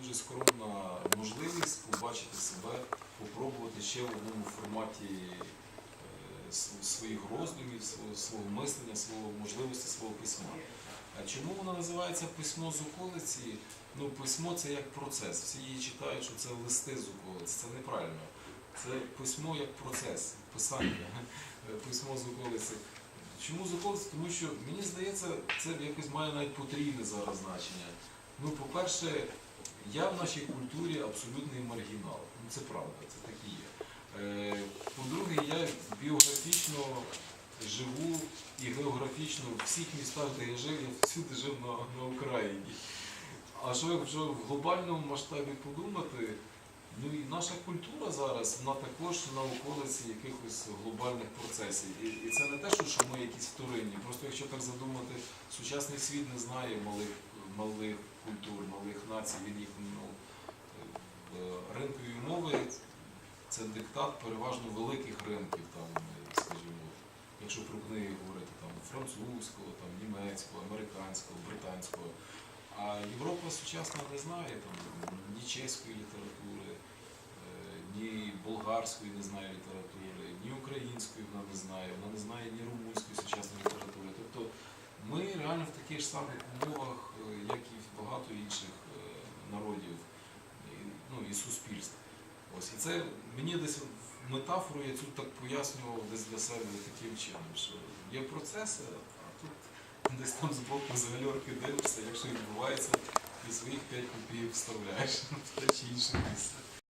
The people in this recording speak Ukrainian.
дуже скромна можливість побачити себе, попробувати ще в одному форматі е, своїх роздумів, свого, мислення, свого можливості свого письма. А чому воно називається письмо з околиці? Ну, письмо це як процес. Всі її читають, що це листи з околиці. Це неправильно. Це письмо як процес, писання, письмо з околиці. Чому з околиці? Тому що мені здається, це якось має навіть потрійне зараз значення. Ну, по-перше, я в нашій культурі абсолютний маргінал. Ну, це правда, це так і є. Е, По-друге, я біографічно живу і географічно в всіх містах, де я жив, я всюди жив на, на Україні. А що якщо в глобальному масштабі подумати, ну і наша культура зараз, вона також на околиці якихось глобальних процесів. І, і це не те, що ми якісь вторинні. Просто якщо так задумати, сучасний світ не знає малих, малих культур, малих націй, він їх ну, е, ринкові мови це диктат переважно великих ринків, там, скажімо, якщо про книги говорити там французького, там, німецького, американського, британського. А Європа сучасна не знає там, ні чеської літератури, е, ні болгарської не знає літератури, ні української вона не знає, вона не знає ні румунської сучасної літератури. Тобто ми реально в таких ж самих умовах, е, як і в багато інших е, народів ну, і суспільств. Ось і це мені десь метафору я цю так пояснював десь для себе таким чином, що є процеси, а тут десь там збоку з гальорки дивишся, якщо відбувається, і своїх 5 копійок вставляєш в те чи інше місце.